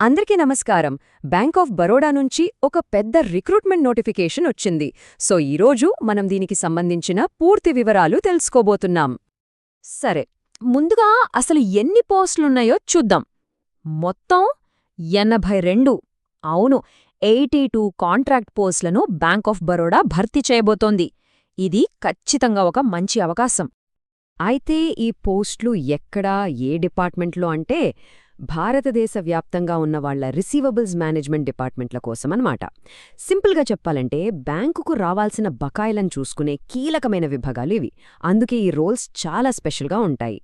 అందరికీ నమస్కారం. Bank of Baroda నుంచి ఒక పెద్ద రిక్రూట్మెంట్ నోటిఫికేషన్ వచ్చింది. సో ఈరోజు మనం దీనికి సంబంధించిన పూర్తి వివరాలు తెలుసుకోబోతున్నాం. సరే ముందుగా అసలు ఎన్ని పోస్టులున్నాయో చూద్దాం. మొత్తం ఎనభై రెండు. అవును ఎయిటీ టూ కాంట్రాక్ట్ పోస్టులను బ్యాంక్ ఆఫ్ బరోడా భర్తీ చేయబోతోంది. ఇది ఖచ్చితంగా ఒక మంచి అవకాశం. అయితే ఈ పోస్టులు ఎక్కడా ఏ డిపార్ట్మెంట్లో అంటే భారతదేశ వ్యాప్తంగా ఉన్న వాళ్ళ రిసీవబుల్స్ మేనేజ్మెంట్ డిపార్ట్మెంట్ల కోసమన్నమాట. సింపుల్గా చెప్పాలంటే బ్యాంకుకు రావాల్సిన బకాయిలను చూసుకునే కీలకమైన విభాగాలు ఇవి. అందుకే ఈ రోల్స్ చాలా స్పెషల్గా ఉంటాయి.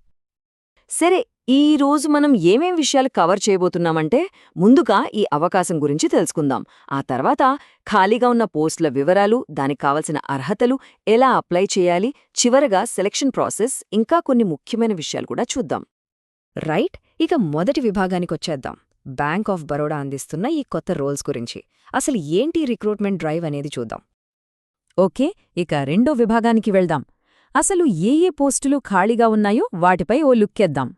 సరే ఈ రోజు మనం ఏమేం విషయాలు కవర్ చేయబోతున్నామంటే ముందుగా ఈ అవకాశం గురించి తెలుసుకుందాం. ఆ తర్వాత ఖాళీగా ఉన్న పోస్టుల వివరాలు దానికి కావలసిన అర్హతలు ఎలా అప్లై చేయాలి చివరగా సెలక్షన్ ప్రాసెస్ ఇంకా కొన్ని ముఖ్యమైన విషయాలు కూడా చూద్దాం. రైట్ ఇక మొదటి విభాగానికొచ్చేద్దాం. బ్యాంక్ ఆఫ్ బరోడా అందిస్తున్న ఈ కొత్త రోల్స్ గురించి. అసలు ఏంటి రిక్రూట్మెంట్ డ్రైవ్ అనేది చూద్దాం. ఓకే ఇక రెండో విభాగానికి వెళ్దాం. అసలు ఏ ఏ పోస్టులు ఖాళీగా ఉన్నాయో వాటిపై ఓ లుక్కేద్దాం.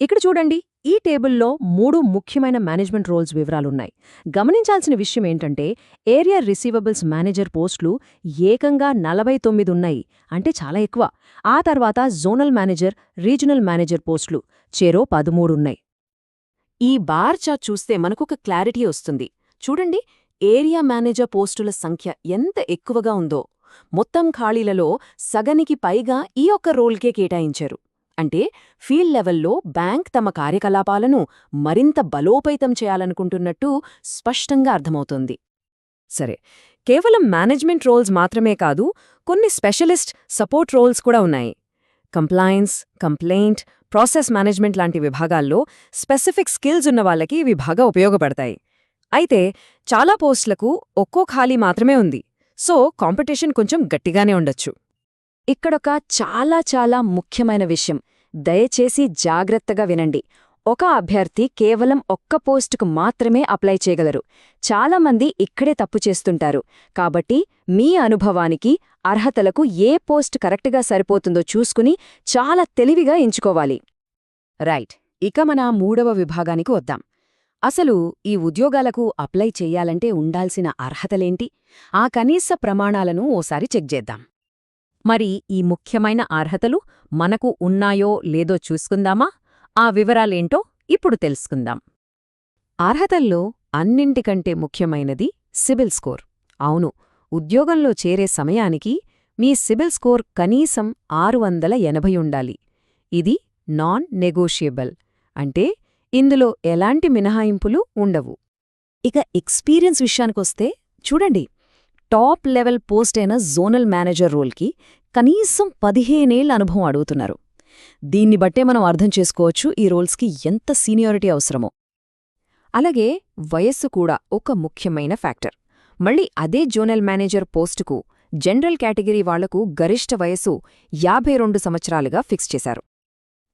ఇక్కడ చూడండి. ఈ టేబుల్లో మూడు ముఖ్యమైన మేనేజ్మెంట్ రోల్స్ వివరాలున్నాయి. గమనించాల్సిన విషయం ఏంటంటే ఏరియా రిసీవబుల్స్ మేనేజర్ పోస్టులు ఏకంగా నలభై తొమ్మిది ఉన్నాయి అంటే చాలా ఎక్కువ. ఆ తర్వాత జోనల్ మేనేజర్ రీజనల్ మేనేజర్ పోస్టులు చెరో పదమూడున్నాయి ఈ బార్ చార్ట్ చూస్తే మనకొక క్లారిటీ వస్తుంది. చూడండి ఏరియా మేనేజర్ పోస్టుల సంఖ్య ఎంత ఎక్కువగా ఉందో. మొత్తం ఖాళీలలో సగనికి పైగా ఈ ఒక్క రోల్కే కేటాయించారు. అంటే ఫీల్డ్ లెవెల్లో బ్యాంక్ తమ కార్యకలాపాలను మరింత బలోపేతం చేయాలనుకుంటున్నట్టు స్పష్టంగా అర్థమవుతుంది. సరే కేవలం మేనేజ్మెంట్ రోల్స్ మాత్రమే కాదు కొన్ని స్పెషలిస్ట్ సపోర్ట్ రోల్స్ కూడా ఉన్నాయి. కంప్లైన్స్ కంప్లైంట్ ప్రాసెస్ మేనేజ్మెంట్ లాంటి విభాగాల్లో స్పెసిఫిక్ స్కిల్స్ ఉన్న వాళ్ళకి ఇవి బాగా ఉపయోగపడతాయి. అయితే చాలా పోస్టులకు ఒక్కో ఖాళీ మాత్రమే ఉంది. సో కాంపిటీషన్ కొంచెం గట్టిగానే ఉండొచ్చు. ఇక్కడొక చాలా చాలా ముఖ్యమైన విషయం. దయచేసి జాగ్రత్తగా వినండి. ఒక అభ్యర్థి కేవలం ఒక్క పోస్టుకు మాత్రమే అప్లై చేయగలరు. చాలామంది ఇక్కడే తప్పు చేస్తుంటారు. కాబట్టి మీ అనుభవానికి అర్హతలకు ఏ పోస్ట్ కరెక్ట్గా సరిపోతుందో చూసుకుని చాలా తెలివిగా ఎంచుకోవాలి. రైట్. ఇక మన మూడవ విభాగానికి వద్దాం. అసలు ఈ ఉద్యోగాలకు అప్లై చెయ్యాలంటే ఉండాల్సిన అర్హతలేంటి? ఆ కనీస ప్రమాణాలను ఓసారి చెక్ చేద్దాం. మరి ఈ ముఖ్యమైన అర్హతలు మనకు ఉన్నాయో లేదో చూసుకుందామా? ఆ వివరాలేంటో ఇప్పుడు తెలుసుకుందాం. అర్హతల్లో అన్నింటికంటే ముఖ్యమైనది సిబిల్ స్కోర్. అవును ఉద్యోగంలో చేరే సమయానికి మీ సిబిల్ స్కోర్ కనీసం ఆరు వందల ఎనభై ఉండాలి. ఇది నాన్ నెగోషియబుల్ అంటే ఇందులో ఎలాంటి మినహాయింపులు ఉండవు. ఇక ఎక్స్పీరియన్స్ విషయానికొస్తే చూడండి టాప్ లెవెల్ పోస్ట్ అయిన జోనల్ మేనేజర్ రోల్కి కనీసం పదిహేనేళ్ళ అనుభవం అడుగుతున్నారు. దీన్ని బట్టే మనం అర్థం చేసుకోవచ్చు ఈ రోల్స్కి ఎంత సీనియారిటీ అవసరమో. అలాగే వయస్సు కూడా ఒక ముఖ్యమైన ఫ్యాక్టర్. మళ్ళీ అదే జోనల్ మేనేజర్ పోస్టుకు జనరల్ కేటగిరీ వాళ్ళకు గరిష్ట వయసు యాభై రెండు సంవత్సరాలుగా ఫిక్స్ చేశారు.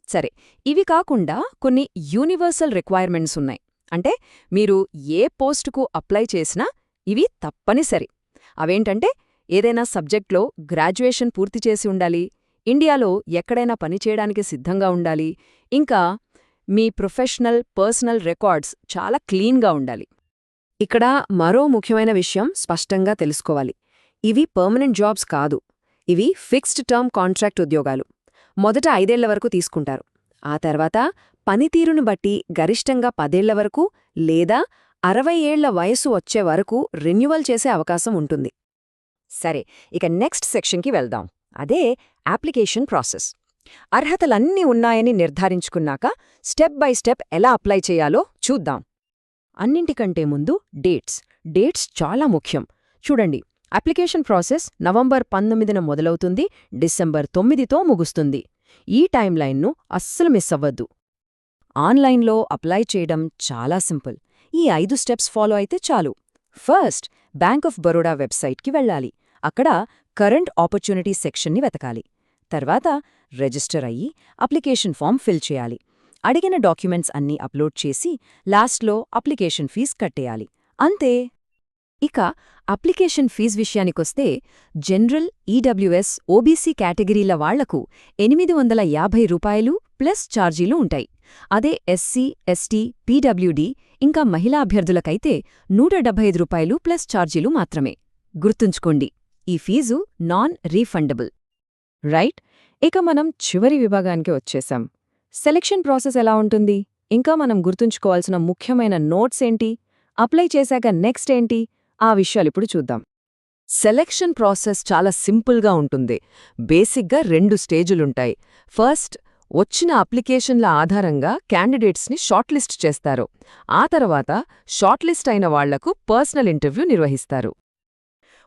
సరే ఇవి కాకుండా కొన్ని యూనివర్సల్ రిక్వైర్మెంట్స్ ఉన్నాయి. అంటే మీరు ఏ పోస్టుకు అప్లై చేసినా ఇవి తప్పనిసరి. అవేంటంటే ఏదైనా సబ్జెక్ట్లో గ్రాడ్యుయేషన్ పూర్తి చేసి ఉండాలి ఇండియాలో ఎక్కడైనా పనిచేయడానికి సిద్ధంగా ఉండాలి ఇంకా మీ ప్రొఫెషనల్ పర్సనల్ రికార్డ్స్ చాలా క్లీన్గా ఉండాలి. ఇక్కడ మరో ముఖ్యమైన విషయం స్పష్టంగా తెలుసుకోవాలి. ఇవి పర్మనెంట్ జాబ్స్ కాదు ఇవి ఫిక్స్డ్ టర్మ్ కాంట్రాక్ట్ ఉద్యోగాలు. మొదట ఐదేళ్ళ వరకు తీసుకుంటారు. ఆ తర్వాత పనితీరును బట్టి గరిష్టంగా పదేళ్ళ వరకు లేదా అరవై ఏళ్ళ వయసు వచ్చే వరకు రెన్యువల్ చేసే అవకాశం ఉంటుంది. సరే ఇక నెక్స్ట్ సెక్షన్కి వెళ్దాం. అదే అప్లికేషన్ ప్రాసెస్. అర్హతలన్నీ ఉన్నాయని నిర్ధారించుకున్నాక స్టెప్ బై స్టెప్ ఎలా అప్లై చేయాలో చూద్దాం. అన్నింటికంటే ముందు డేట్స్. డేట్స్ చాలా ముఖ్యం. చూడండి అప్లికేషన్ ప్రాసెస్ నవంబర్ పంతొమ్మిదిన మొదలవుతుంది డిసెంబర్ తొమ్మిదితో ముగుస్తుంది. ఈ టైంలైన్ను అస్సలు మిస్ అవ్వద్దు. ఆన్లైన్లో అప్లై చేయడం చాలా సింపుల్. ఈ ఐదు స్టెప్స్ ఫాలో అయితే చాలు. ఫస్ట్ బ్యాంక్ ఆఫ్ బరోడా వెబ్సైట్కి వెళ్ళాలి. అక్కడ కరెంట్ ఆపర్చునిటీ సెక్షన్ని వెతకాలి. తర్వాత రిజిస్టర్ అయ్యి అప్లికేషన్ ఫామ్ ఫిల్ చేయాలి. అడిగిన డాక్యుమెంట్స్ అన్నీ అప్లోడ్ చేసి లాస్ట్లో అప్లికేషన్ ఫీజ్ కట్టేయాలి. అంతే. ఇక అప్లికేషన్ ఫీజ్ విషయానికొస్తే జనరల్ ఈడబ్ల్యూఎస్ ఓబీసీ కేటగిరీల వాళ్ళకు ఎనిమిది వందల యాభై రూపాయలు ప్లస్ ఛార్జీలు ఉంటాయి. అదే ఎస్సీ ఎస్టీ పీడబ్ల్యూడీ ఇంకా మహిళా అభ్యర్థులకైతే నూట డెబ్బై ఐదు రూపాయలు ప్లస్ ఛార్జీలు మాత్రమే. గుర్తుంచుకోండి ఈ ఫీజు నాన్ రీఫండబుల్ రైట్? ఇక మనం చివరి విభాగానికి వచ్చేసాం. సెలక్షన్ ప్రాసెస్ ఎలా ఉంటుంది? ఇంకా మనం గుర్తుంచుకోవాల్సిన ముఖ్యమైన నోట్స్ ఏంటి? అప్లై చేశాక నెక్స్ట్ ఏంటి? ఆ విషయాలిప్పుడు చూద్దాం. సెలక్షన్ ప్రాసెస్ చాలా సింపుల్గా ఉంటుంది. బేసిక్గా రెండు స్టేజులుంటాయి. ఫస్ట్ వచ్చిన అప్లికేషన్ల ఆధారంగా క్యాండిడేట్స్ని షార్ట్లిస్ట్ చేస్తారు. ఆ తర్వాత షార్ట్లిస్ట్ అయిన వాళ్ళకు పర్సనల్ ఇంటర్వ్యూ నిర్వహిస్తారు.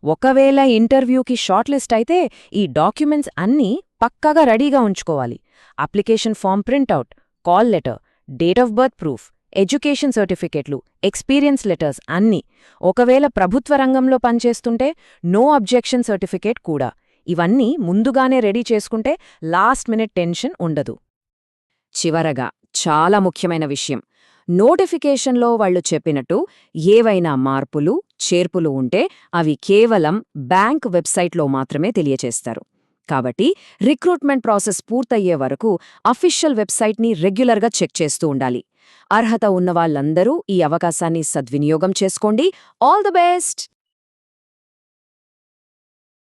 ఒకవేళ ఇంటర్వ్యూకి షార్ట్లిస్ట్ అయితే ఈ డాక్యుమెంట్స్ అన్నీ పక్కాగా రెడీగా ఉంచుకోవాలి. Application form printout call letter date of birth proof education సర్టిఫికెట్లు ఎక్స్పీరియన్స్ లెటర్స్ అన్నీ. ఒకవేళ ప్రభుత్వ రంగంలో పనిచేస్తుంటే నో అబ్జెక్షన్ సర్టిఫికేట్ కూడా. ఇవన్నీ ముందుగానే రెడీ చేసుకుంటే లాస్ట్ మినిట్ టెన్షన్ ఉండదు. చివరగా చాలా ముఖ్యమైన విషయం. నోటిఫికేషన్లో వాళ్ళు చెప్పినట్టు ఏవైనా మార్పులు చేర్పులు ఉంటే అవి కేవలం బ్యాంక్ వెబ్సైట్లో మాత్రమే తెలియచేస్తారు. కాబట్టి రిక్రూట్మెంట్ ప్రాసెస్ పూర్తయ్యే వరకు అఫీషియల్ వెబ్సైట్ని రెగ్యులర్గా చెక్ చేస్తూ ఉండాలి. అర్హత ఉన్నవాళ్ళందరూ ఈ అవకాశాన్ని సద్వినియోగం చేసుకోండి. All the best!